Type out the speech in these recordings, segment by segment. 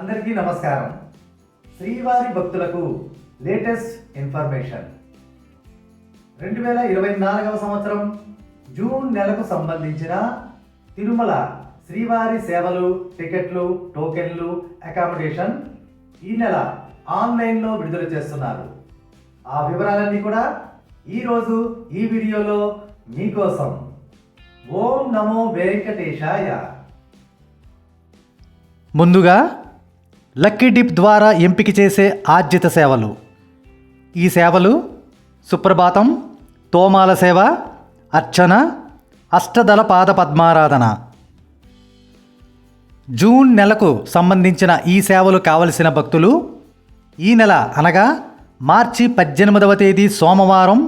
అందరికీ నమస్కారం. శ్రీవారి భక్తులకు లేటెస్ట్ ఇన్ఫర్మేషన్. రెండు వేల ఇరవై నాలుగవ సంవత్సరం జూన్ నెలకు సంబంధించిన తిరుమల శ్రీవారి సేవలు టికెట్లు టోకెన్లు అకామిడేషన్ ఈ నెల ఆన్లైన్లో విడుదల చేస్తున్నారు. ఆ వివరాలన్నీ కూడా ఈరోజు ఈ వీడియోలో మీకోసం. ఓం నమో వెంకటేశాయ. ముందుగా లక్కీ డిప్ ద్వారా ఎంపిక చేసే ఆర్జిత సేవలు. ఈ సేవలు సుప్రభాతం తోమాల సేవ అర్చన అష్టదళ పాద పద్మారాధన. జూన్ నెలకు సంబంధించిన ఈ సేవలు కావలసిన భక్తులు ఈ నెల అనగా మార్చి పద్దెనిమిదవ తేదీ సోమవారం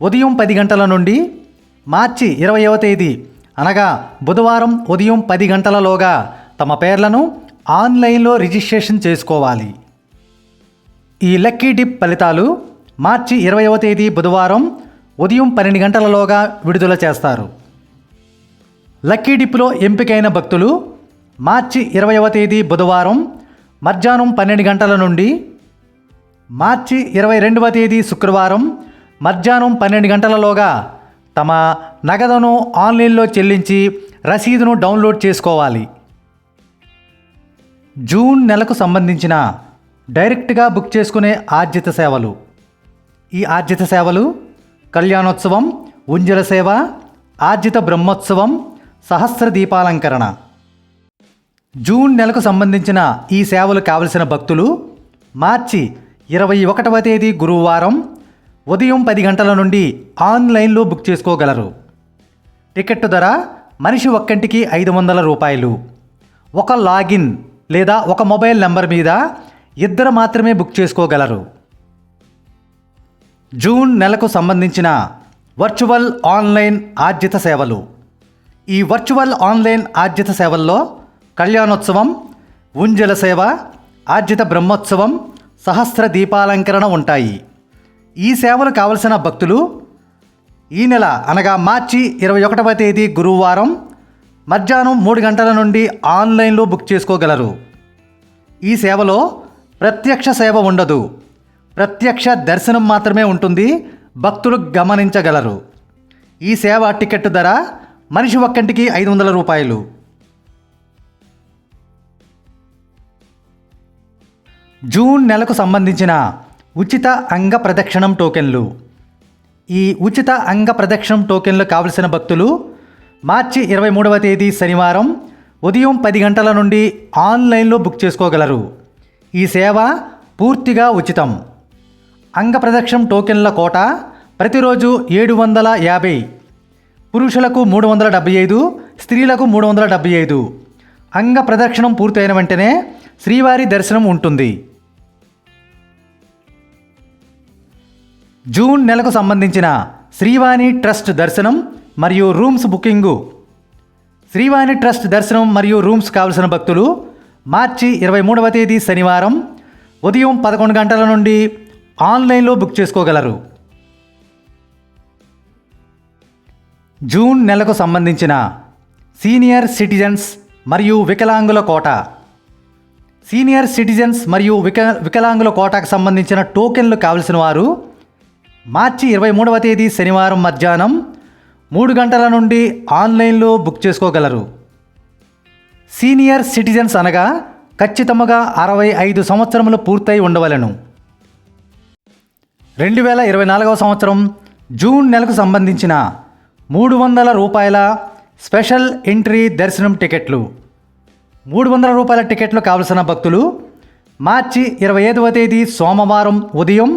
ఉదయం పది గంటల నుండి మార్చి ఇరవయవ తేదీ అనగా బుధవారం ఉదయం పది గంటలలోగా తమ పేర్లను ఆన్లైన్లో రిజిస్ట్రేషన్ చేసుకోవాలి. ఈ లక్కీ డిప్ ఫలితాలు మార్చి ఇరవైవ తేదీ బుధవారం ఉదయం పన్నెండు గంటలలోగా విడుదల చేస్తారు. లక్కీ డిప్లో ఎంపికైన భక్తులు మార్చి ఇరవైవ తేదీ బుధవారం మధ్యాహ్నం పన్నెండు గంటల నుండి మార్చి ఇరవై రెండవ తేదీ శుక్రవారం మధ్యాహ్నం పన్నెండు గంటలలోగా తమ నగదును ఆన్లైన్లో చెల్లించి రసీదును డౌన్లోడ్ చేసుకోవాలి. జూన్ నెలకు సంబంధించిన డైరెక్ట్గా బుక్ చేసుకునే ఆర్జిత సేవలు. ఈ ఆర్జిత సేవలు కళ్యాణోత్సవం ఉంజల సేవ ఆర్జిత బ్రహ్మోత్సవం సహస్ర దీపాలంకరణ. జూన్ నెలకు సంబంధించిన ఈ సేవలు కావలసిన భక్తులు మార్చి ఇరవై ఒకటవ తేదీ గురువారం ఉదయం పది గంటల నుండి ఆన్లైన్లో బుక్ చేసుకోగలరు. టికెట్ ధర మనిషి ఒక్కంటికి ఐదు వందల రూపాయలు. ఒక లాగిన్ లేదా ఒక మొబైల్ నెంబర్ మీద ఇద్దరు మాత్రమే బుక్ చేసుకోగలరు. జూన్ నెలకు సంబంధించిన వర్చువల్ ఆన్లైన్ ఆర్జిత సేవలు. ఈ వర్చువల్ ఆన్లైన్ ఆర్జిత సేవల్లో కళ్యాణోత్సవం ఉంజల సేవ ఆర్జిత బ్రహ్మోత్సవం సహస్ర దీపాలంకరణ ఉంటాయి. ఈ సేవలు కావలసిన భక్తులు ఈ నెల అనగా మార్చి ఇరవై ఒకటవ తేదీ గురువారం మధ్యాహ్నం మూడు గంటల నుండి ఆన్లైన్లో బుక్ చేసుకోగలరు. ఈ సేవలో ప్రత్యక్ష సేవ ఉండదు. ప్రత్యక్ష దర్శనం మాత్రమే ఉంటుంది. భక్తులు గమనించగలరు. ఈ సేవ టికెట్ ధర మనిషి ఒక్కంటికి ఐదు వందల రూపాయలు. జూన్ నెలకు సంబంధించిన ఉచిత అంగ ప్రదక్షిణం టోకెన్లు. ఈ ఉచిత అంగ ప్రదక్షిణం టోకెన్లు కావలసిన భక్తులు మార్చి ఇరవై మూడవ తేదీ శనివారం ఉదయం పది గంటల నుండి ఆన్లైన్లో బుక్ చేసుకోగలరు. ఈ సేవ పూర్తిగా ఉచితం. అంగప్రదక్షం టోకెన్ల కోట ప్రతిరోజు ఏడు వందల యాభై. పురుషులకు మూడు వందల డెబ్బై ఐదు స్త్రీలకు మూడు వందల డెబ్బై ఐదు. అంగ ప్రదక్షిణం పూర్తయిన వెంటనే శ్రీవారి దర్శనం ఉంటుంది. జూన్ నెలకు సంబంధించిన శ్రీవాణి ట్రస్ట్ దర్శనం మరియు రూమ్స్ బుకింగు. శ్రీవాణి ట్రస్ట్ దర్శనం మరియు రూమ్స్ కావలసిన భక్తులు మార్చి ఇరవై మూడవ తేదీ శనివారం ఉదయం పదకొండు గంటల నుండి ఆన్లైన్లో బుక్ చేసుకోగలరు. జూన్ నెలకు సంబంధించిన సీనియర్ సిటిజన్స్ మరియు వికలాంగుల కోట. సీనియర్ సిటిజన్స్ మరియు విక వికలాంగుల కోటాకు సంబంధించిన టోకెన్లు కావలసిన వారు మార్చి ఇరవై మూడవ తేదీ శనివారం మధ్యాహ్నం మూడు గంటల నుండి ఆన్లైన్లో బుక్ చేసుకోగలరు. సీనియర్ సిటిజన్స్ అనగా ఖచ్చితంగా అరవై ఐదు సంవత్సరములు పూర్తయి ఉండవలను. రెండు వేల ఇరవై నాలుగవ సంవత్సరం జూన్ నెలకు సంబంధించిన మూడు వందల రూపాయల స్పెషల్ ఎంట్రీ దర్శనం టికెట్లు. మూడు వందల రూపాయల టికెట్లు కావలసిన భక్తులు మార్చి ఇరవై ఐదవ తేదీ సోమవారం ఉదయం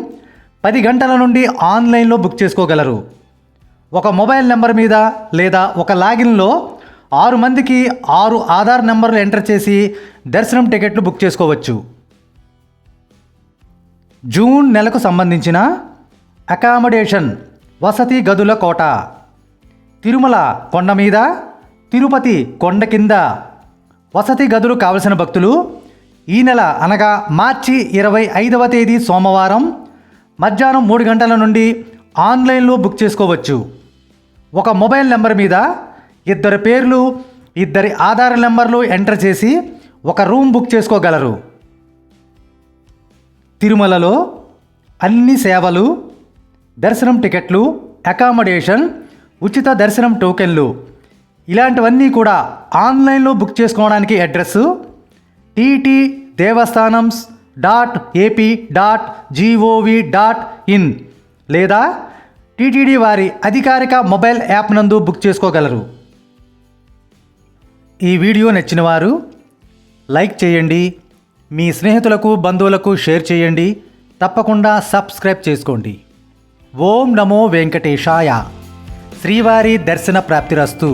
పది గంటల నుండి ఆన్లైన్లో బుక్ చేసుకోగలరు. ఒక మొబైల్ నెంబర్ మీద లేదా ఒక లాగిన్లో ఆరు మందికి ఆరు ఆధార్ నెంబర్లు ఎంటర్ చేసి దర్శనం టికెట్లు బుక్ చేసుకోవచ్చు. జూన్ నెలకు సంబంధించిన అకామిడేషన్ వసతి గదుల కోట తిరుమల కొండ మీద తిరుపతి కొండ కింద వసతి గదులు కావలసిన భక్తులు ఈ నెల అనగా మార్చి ఇరవై ఐదవ తేదీ సోమవారం మధ్యాహ్నం మూడు గంటల నుండి ఆన్లైన్లో బుక్ చేసుకోవచ్చు. ఒక మొబైల్ నెంబర్ మీద ఇద్దరి పేర్లు ఇద్దరి ఆధార్ నెంబర్లు ఎంటర్ చేసి ఒక రూమ్ బుక్ చేసుకోగలరు. తిరుమలలో అన్ని సేవలు దర్శనం టికెట్లు అకామడేషన్ ఉచిత దర్శనం టోకెన్లు ఇలాంటివన్నీ కూడా ఆన్లైన్లో బుక్ చేసుకోవడానికి address TT Devasthanams dot AP dot G O V dot in లేదా టీటీడీ వారి అధికారిక మొబైల్ యాప్ నందు బుక్ చేసుకోగలరు. ఈ వీడియో నచ్చిన వారు లైక్ చేయండి మీ స్నేహితులకు బంధువులకు షేర్ చేయండి తప్పకుండా సబ్స్క్రైబ్ చేసుకోండి. ఓం నమో వెంకటేశాయ. శ్రీవారి దర్శన ప్రాప్తిరస్తు.